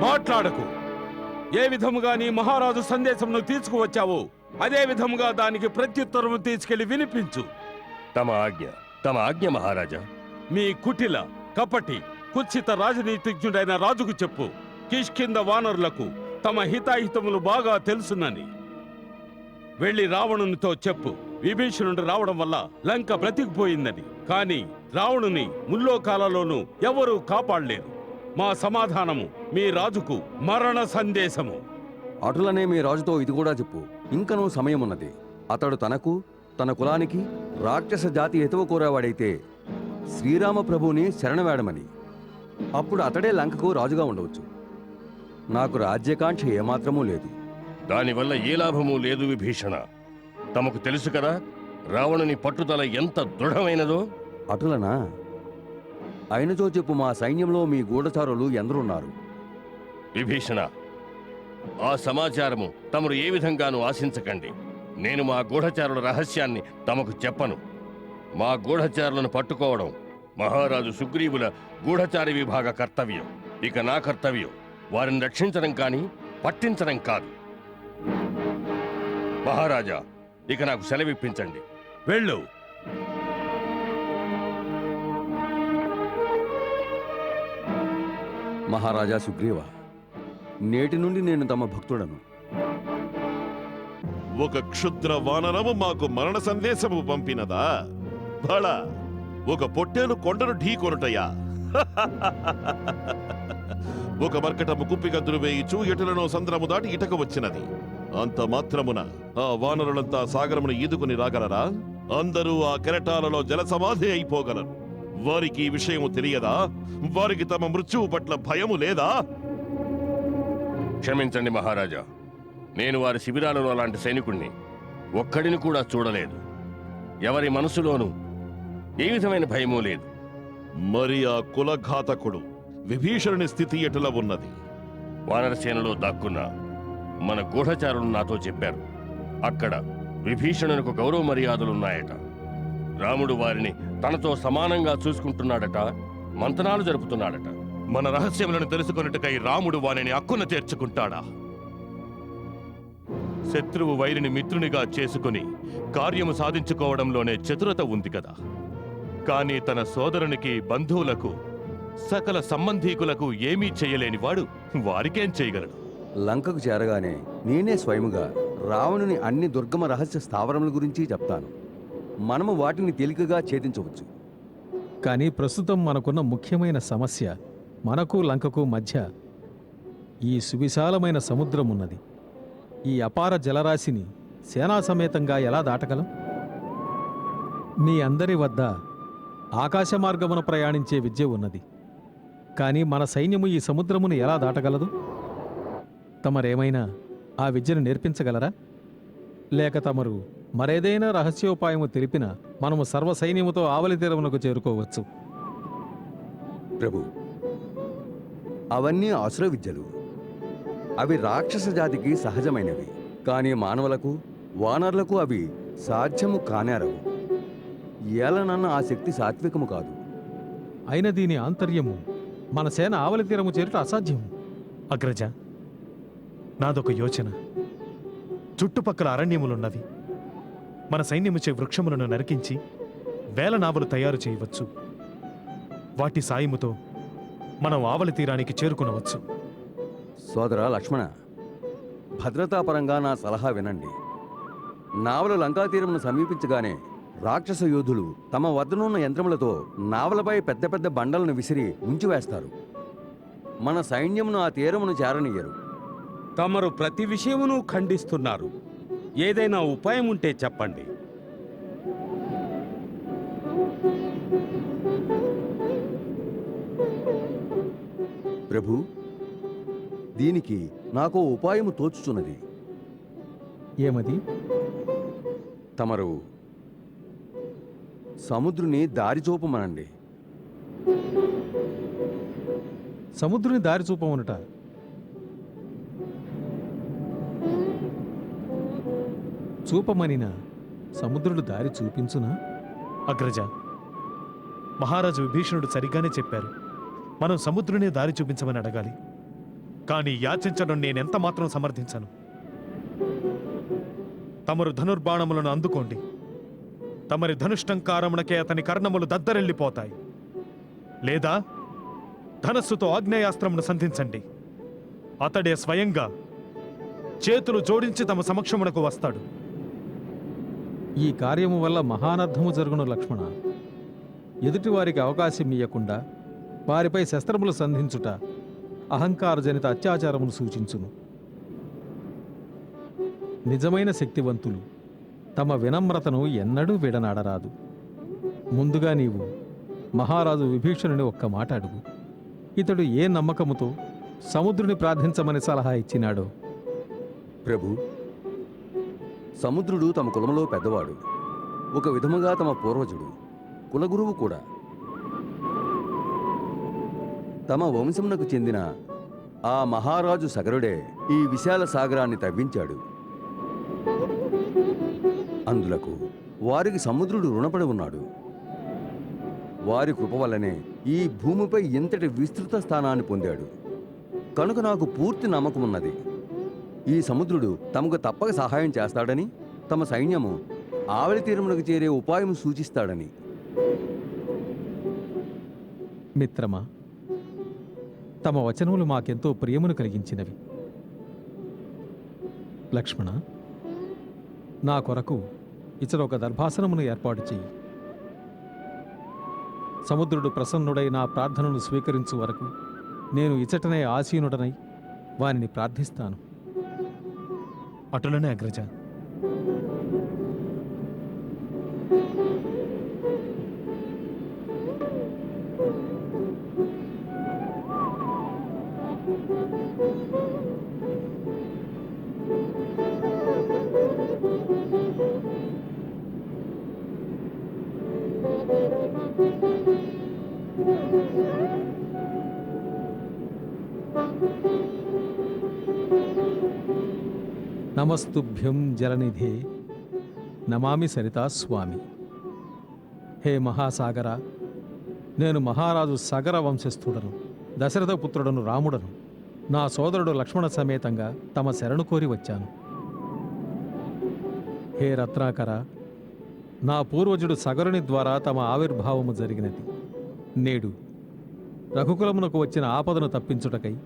మాట్లాడకు. ఏ విధముగా నీ మహారాజు సందేశంను తీసుకువచ్చావో అదే విధముగా దానికి ప్రత్యుత్తరము తీసుకెళ్ళి వినిపించు. తమ ఆజ్ఞ తమ ఆజ్ఞ మహారాజా. మీ కుటిల కపటి కుత్సిత రాజనీతిజ్ఞుడైన రాజుకు చెప్పు. కిష్కింద వానరులకు తమ హితాహితములు బాగా తెలుసునని. వెళ్ళి రావణునితో చెప్పు. విభీషణుడు రావడం వల్ల లంక బ్రతికిపోయిందని. కాని రావణుని ముల్లోకాలలోనూ ఎవరూ కాపాడలేరు. మా సమాధానము మీ రాజుకు మరణ సందేశము. అటులనే మీ రాజుతో ఇది కూడా చెప్పు ఇంకనూ సమయమున్నది. అతడు తనకు తన కులానికి రాక్షస జాతి ఎతువ కోరేవాడైతే శ్రీరామ ప్రభువుని శరణవేడమని. అప్పుడు అతడే లంకకు రాజుగా ఉండవచ్చు. నాకు రాజ్యకాంక్ష ఏమాత్రమూ లేదు. దానివల్ల ఏ లాభము లేదు విభీషణ. తమకు తెలుసు కదా రావణుని పట్టుదల ఎంత దృఢమైనదో. అటులనా? అయినచో చెప్పు మా సైన్యంలో మీ గూఢచారులు ఎందరున్నారు? విభీషణ ఆ సమాచారము తమరు ఏ విధంగానూ ఆశించకండి. నేను మా గూఢచారుల రహస్యాన్ని తమకు చెప్పను. మా గూఢచారులను పట్టుకోవడం మహారాజు సుగ్రీవుల గూఢచారి విభాగ కర్తవ్యం. ఇక నా కర్తవ్యం వారిని రక్షించడం కానీ పట్టించడం కాదు. మహారాజా ఇక నాకు సెలవిప్పించండి. వెళ్ళు. మహారాజా సుగ్రీవ నేటి నుండి నేను తమ భక్తుడను. ఒక క్షుద్ర వానరము మాకు మరణ సందేశము పంపినదా? బళ ఒక పొట్టేలు కొండను ఢీకొనుటయా ఒక మర్కటము కుప్పిగద్దులు వేయిచు ఎటులను సంద్రము దాటి ఇటక వచ్చినది. అంత మాత్రమున ఆ వానరులంతా సాగరమును ఈదుకుని రాగలరా? అందరూ ఆ కెరటాలలో జలసమాధి అయిపోగలరు. వారికి ఈ విషయము తెలియదా? వారికి తమ మృత్యువు పట్ల భయము లేదా? క్షమించండి మహారాజా నేను వారి శిబిరాలలో అలాంటి సైనికుణ్ణి ఒక్కడిని కూడా చూడలేదు. ఎవరి మనసులోనూ ఏ విధమైన భయమూ లేదు. మరి ఆ కులఘాతకుడు విభీషణుని స్థితి ఎటుల ఉన్నది? వానరసేనలో దాక్కున్న మన గూఢచారులు నాతో చెప్పారు. అక్కడ విభీషణునికి గౌరవ మర్యాదలున్నాయట. రాముడు వారిని తనతో సమానంగా చూసుకుంటున్నాడట మంతనాలు జరుపుతున్నాడట. మన రహస్యములను తెలుసుకొనుటకై రాముడు వానిని అక్కున చేర్చుకుంటాడా? శత్రువు వైరిని మిత్రునిగా చేసుకుని కార్యము సాధించుకోవడంలోనే చతురత ఉంది కదా. కానీ తన సోదరునికి బంధువులకు సకల సంబంధీకులకు ఏమీ చేయలేని వాడు వారికేం చేయగలడు? లంకకు చేరగానే నేనే స్వయముగా రావణుని అన్ని దుర్గమ రహస్య స్థావరముల గురించి చెప్తాను. మనము వాటిని తేలికగా ఛేదించవచ్చు. కానీ ప్రస్తుతం మనకున్న ముఖ్యమైన సమస్య మనకు లంకకు మధ్య ఈ సువిశాలమైన సముద్రం ఉన్నది. ఈ అపార జలరాశిని సేనా సమేతంగా ఎలా దాటగలం? మీ అందరి వద్ద ఆకాశ మార్గమున ప్రయాణించే విద్య ఉన్నది. కానీ మన సైన్యము ఈ సముద్రమును ఎలా దాటగలదు? తమరేమైనా ఆ విద్యను నేర్పించగలరా? లేక తమరు మరేదైనా రహస్యోపాయము తెలిపిన మనము సర్వ సైన్యముతో ఆవలి తీరమునకు చేరుకోవచ్చు. ప్రభు అవన్నీ అసుర విద్యలు. అవి రాక్షస జాతికి సహజమైనవి కానీ మానవులకు వానరులకు అవి సాధ్యము కానేరవు. ఏలనన్న ఆ శక్తి సాత్వికము కాదు. అయిన దీని ఆంతర్యము మన సేన ఆవలి తీరము చేరుట అసాధ్యము. అగ్రజ నాదొక యోచన. చుట్టుపక్కల అరణ్యములున్నవి. మన సైన్యముచే వృక్షములను నరికించి వేల నావలు తయారు చేయవచ్చు. వాటి సాయముతో మనం ఆవలి తీరానికి చేరుకునవచ్చు. సోదర లక్ష్మణ భద్రతాపరంగా నా సలహా వినండి. నావలు లంకా తీరమును సమీపించగానే రాక్షస యోధులు తమ వద్దనున్న యంత్రములతో నావలపై పెద్ద పెద్ద బండలను విసిరి ఉంచివేస్తారు మన సైన్యమును ఆ తీరమును చేరనియ్యరు తమరు ప్రతి విషయమును ఖండిస్తున్నారు. ఏదైనా ఉపాయం ఉంటే చెప్పండి. ప్రభు దీనికి నాకు ఉపాయము తోచుచున్నది. ఏమది? తమరు సముద్రుని దారి చూపమనండి. సముద్రుని దారి చూపమనుట? చూపమనిన సముద్రుడు దారి చూపించునా? అగ్రజ మహారాజు విభీషణుడు సరిగ్గానే చెప్పారు. మనం సముద్రునే దారి చూపించమని అడగాలి. కానీ యాచించడం నేనెంత మాత్రం సమర్థించను. తమరు ధనుర్బాణములను అందుకోండి. తమరి ధనుష్టంకారమునకే అతని కర్ణములు దద్దరెళ్ళిపోతాయి. లేదా ధనస్సుతో ఆగ్నేయాస్త్రమును సంధించండి. అతడే స్వయంగా చేతులు జోడించి తమ సమక్షమునకు వస్తాడు. ఈ కార్యము వల్ల మహానర్థము జరుగును లక్ష్మణ. ఎదుటివారికి అవకాశం ఇయ్యకుండా వారిపై శస్త్రములు సంధించుట అహంకారజనిత అత్యాచారమును సూచించును. నిజమైన శక్తివంతులు తమ వినమ్రతను ఎన్నడూ విడనాడరాదు. ముందుగా నీవు మహారాజు విభీషణుని ఒక్క మాట అడుగు. ఇతడు ఏ నమ్మకముతో సముద్రుని ప్రార్థించమని సలహా ఇచ్చినాడో? ప్రభు సముద్రుడు తమ కులంలో పెద్దవాడు. ఒక విధముగా తమ పూర్వజుడు కులగురువు కూడా. తమ వంశమునకు చెందిన ఆ మహారాజు సగరుడే ఈ విశాల సాగరాన్ని తవ్వించాడు. అందులకు వారికి సముద్రుడు రుణపడి ఉన్నాడు. వారి కృప వల్లనే ఈ భూమిపై ఇంతటి విస్తృత స్థానాన్ని పొందాడు. కనుక నాకు పూర్తి నమ్మకం ఉన్నది ఈ సముద్రుడు తమకు తప్పక సహాయం చేస్తాడని తమ సైన్యము ఆవలి తీరమునకు చేరే ఉపాయం సూచిస్తాడని. మిత్రమా తమ వచనములు మాకెంతో ప్రియమును కలిగించినవి. లక్ష్మణ నా కొరకు ఇతడు ఒక దర్భాసనమును ఏర్పాటు చెయ్యి. సముద్రుడు ప్రసన్నుడై నా ప్రార్థనను స్వీకరించు వరకు నేను ఇచటనే ఆసీనుడనై వానిని ప్రార్థిస్తాను. అటులనే అగ్రజ నమస్తుభ్యం జలనిధే. నమామి సరితా స్వామి. హే మహాసాగర నేను మహారాజు సగర వంశస్థుడను దశరథ పుత్రుడను రాముడను నా సోదరుడు లక్ష్మణ సమేతంగా తమ శరణు కోరి వచ్చాను. హే రత్నాకర నా పూర్వజుడు సగరుని ద్వారా తమ ఆవిర్భావము జరిగినది. నేడు రఘుకులమునకు వచ్చిన ఆపదను తప్పించుటకై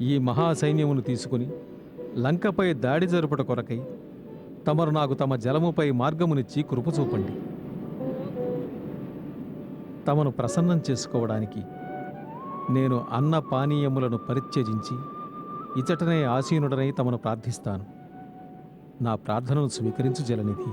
ఈ మహాసైన్యమును తీసుకుని లంకపై దాడి జరుపుట కొరకై తమరు నాకు తమ జలముపై మార్గమునిచ్చి కృప చూపండి. తమను ప్రసన్నం చేసుకోవడానికి నేను అన్న పానీయములను పరిత్యజించి ఇచటనే ఆసీనుడనై తమను ప్రార్థిస్తాను. నా ప్రార్థనను స్వీకరించు జలనిధి.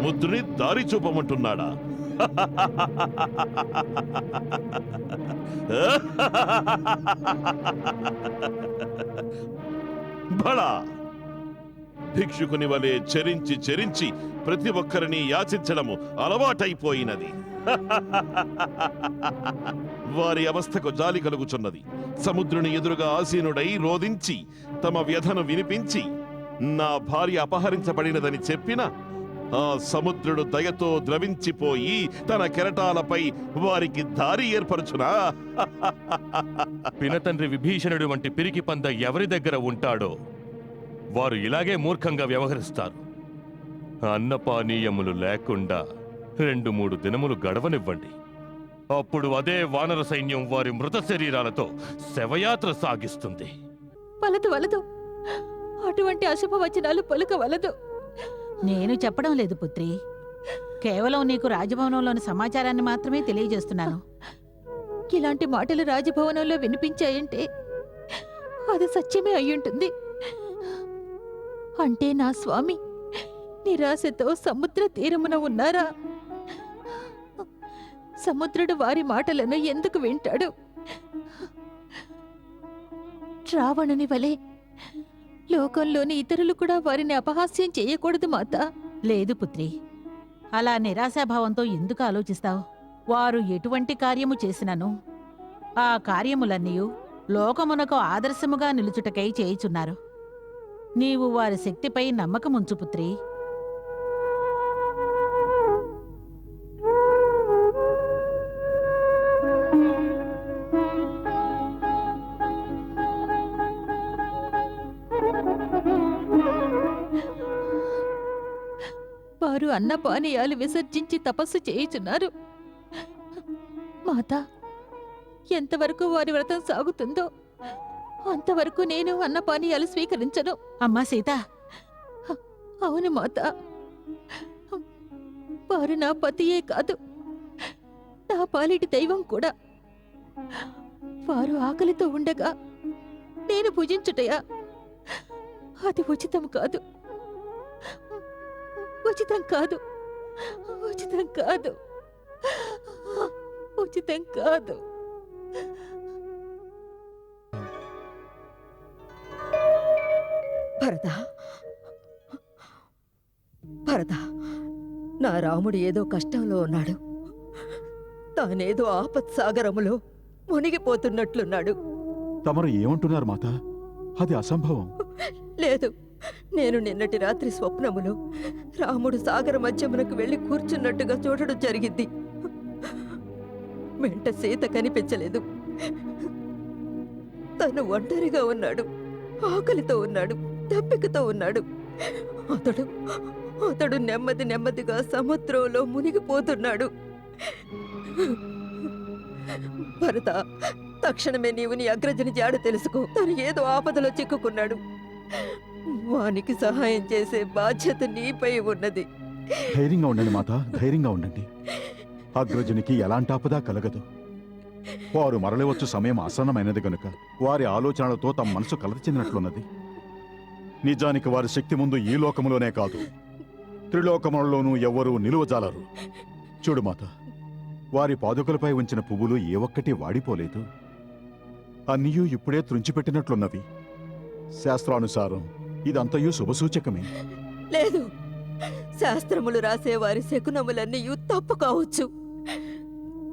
సముద్రుని దారి చూపమంటున్నాడా? బడా భిక్షుకుని వలె చెరించి చెరించి ప్రతి ఒక్కరిని యాచించడము అలవాటైపోయినది. వారి అవస్థకు జాలి కలుగుచున్నది. సముద్రుని ఎదురుగా ఆసీనుడై రోధించి తమ వ్యధను వినిపించి నా భార్య అపహరించబడినదని చెప్పిన ఆ సముద్రుడు దయతో ద్రవించిపోయి తన కెరటాలపై వారికి దారి ఏర్పరచునా? పినతండ్రి విభీషణుడు వంటి పిరికి పంద ఎవరి దగ్గర ఉంటాడో వారు ఇలాగే మూర్ఖంగా వ్యవహరిస్తారు. అన్నపానీయములు లేకుండా రెండు మూడు దినములు గడవనివ్వండి. అప్పుడు అదే వానర సైన్యం వారి మృత శరీరాలతో శవయాత్ర సాగిస్తుంది. వలదు వలదు. అటువంటి అశుభవచనాలు పలుకవలదు. నేను చెప్పడం లేదు పుత్రి. కేవలం నీకు రాజభవనంలోని సమాచారాన్ని మాత్రమే తెలియజేస్తున్నాను. ఇలాంటి మాటలు రాజభవనంలో వినిపించాయంటే అది సత్యమే అయ్యుంటుంది. అంటే నా స్వామి నిరాశతో సముద్ర తీరమున ఉన్నారా? సముద్రుడు వారి మాటలను ఎందుకు వింటాడు? రావణుని వలె లోకంలోని ఇతరులు కూడా వారిని అపహాస్యం చేయకూడదు మాత. లేదు పుత్రి. అలా నిరాశాభావంతో ఎందుకు ఆలోచిస్తావు? వారు ఎటువంటి కార్యము చేసినను? ఆ కార్యములన్నీ లోకమునకు ఆదర్శముగా నిలుచుటకై చేయుచున్నారు. నీవు వారి శక్తిపై నమ్మకముంచు పుత్రి. అన్నపానీయాలు విసర్జించి తపస్సు చేయుచున్నారు. మాత ఎంతవరకు వారి వ్రతం సాగుతుందో అంతవరకు నేను అన్నపానీయాలు స్వీకరించను. అమ్మా సీత. అవును మాత. వారు నా పతియే కాదు. నా పాలిటి దైవం కూడా. వారు ఆకలితో ఉండగా నేను భుజించుటయా? అది ఉచితం కాదు. ఉచితం కాదు. ఉచితం కాదు. ఉచితం కాదు. భరత. భరత నా రాముడు ఏదో కష్టంలో ఉన్నాడు. తానేదో ఆపత్సాగరములో మునిగిపోతున్నట్లున్నాడు. తమరు ఏమంటున్నారు మాత? అది అసంభవం. లేదు నేను నిన్నటి రాత్రి స్వప్నములో రాముడు సాగర మధ్యమునకు వెళ్ళి కూర్చున్నట్టుగా చూడడం జరిగింది. వెంట సీత కనిపించలేదు. తను ఒంటరిగా ఉన్నాడు. ఆకలితో ఉన్నాడు. దప్పికతో ఉన్నాడు. అతడు అతడు నెమ్మది నెమ్మదిగా సముద్రంలో మునిగిపోతున్నాడు. భరత తక్షణమే నీవు నీ అగ్రజని జాడ తెలుసుకో. తను ఏదో ఆపదలో చిక్కుకున్నాడు. వానికి సహాయం చేసే బాధ్యత నీపై ఉన్నది. ధైర్యంగా ఉండండి మాత ధైర్యంగా ఉండండి. అగ్రజునికి ఎలాంటి ఆపద కలగదు. వారు మరలివచ్చు సమయం ఆసన్నమైనది గనుక. వారి ఆలోచనలతో తమ మనసు కలత చెందినట్లున్నది. నిజానికి వారి శక్తి ముందు ఈ లోకములోనే కాదు. త్రిలోకములలోనూ ఎవ్వరూ నిలువజాలరు చూడు మాత వారి పాదుకలపై ఉంచిన పువ్వులు ఏ ఒక్కటి వాడిపోలేదు. అన్నీయూ ఇప్పుడే త్రుంచిపెట్టినట్లున్నవి. శాస్త్రానుసారం ఇదంతయు శుభసూచకమే. లేదు. శాస్త్రములు రాసే వారి శకునములన్నీ తప్పు కావచ్చు.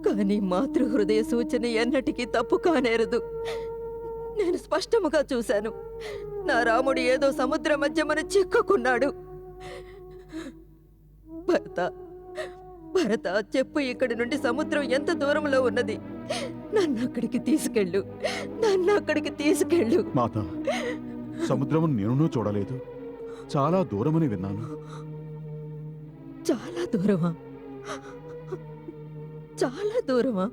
కానీ మాతృహృదయ సూచన ఎన్నటికీ తప్పు కానేరదు. నేను స్పష్టముగా చూశాను. నా రాముడు ఏదో సముద్ర మధ్యమున చిక్కుకున్నాడు. భరత భరత చెప్పు ఇక్కడి నుండి సముద్రం ఎంత దూరంలో ఉన్నది? నన్ను అక్కడికి తీసుకెళ్ళు. నన్ను అక్కడికి తీసుకెళ్ళు. మాత సముద్రము నేను చూడలేదు. చాలా దూరమని విన్నాను. చాలా దూరమా? చాలా దూరమా?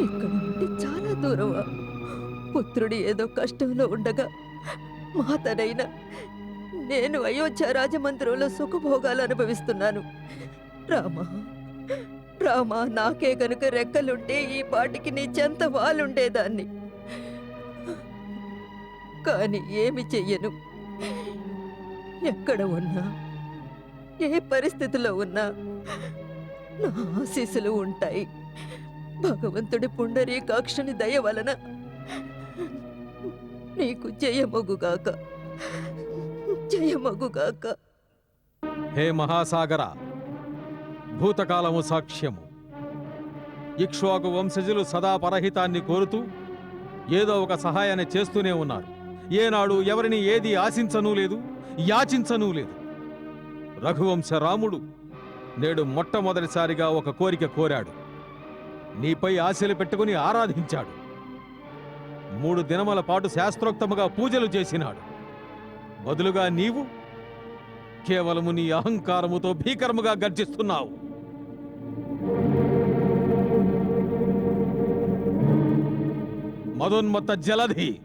ఇక్కడ నుండి చాలా దూరమా? పుత్రుడు ఏదో కష్టంలో ఉండగా మాతనైన నేను అయోధ్య రాజమందిరంలో సుఖభోగాలు అనుభవిస్తున్నాను. రామా రామా నాకే కనుక రెక్కలుంటే ఈ పాటికి నీ చెంత వాలుండేదాన్ని. కానీ ఏమి చెయ్యను. ఎక్కడ ఉన్నా ఏ పరిస్థితిలో ఉన్నా నా ఆశీస్సులు ఉంటాయి. భగవంతుడి పుండరీకాక్షని దయ వలన నీకు జయమగుగాక జయమగుగాక. హే మహాసాగర భూతకాలము సాక్ష్యము. ఇక్ష్వాకు వంశజులు సదా పరహితాన్ని కోరుతూ ఏదో ఒక సహాయాన్ని చేస్తూనే ఉన్నారు. ఏనాడు ఎవరిని ఏది ఆశించనూ లేదు యాచించనూ లేదు. రఘువంశ రాముడు నేడు మొట్టమొదటిసారిగా ఒక కోరిక కోరాడు. నీపై ఆశలు పెట్టుకుని ఆరాధించాడు. మూడు దినముల పాటు శాస్త్రోక్తముగా పూజలు చేసినాడు. బదులుగా నీవు కేవలము నీ అహంకారముతో భీకరముగా గర్జిస్తున్నావు. మదోన్మత్త జలధి!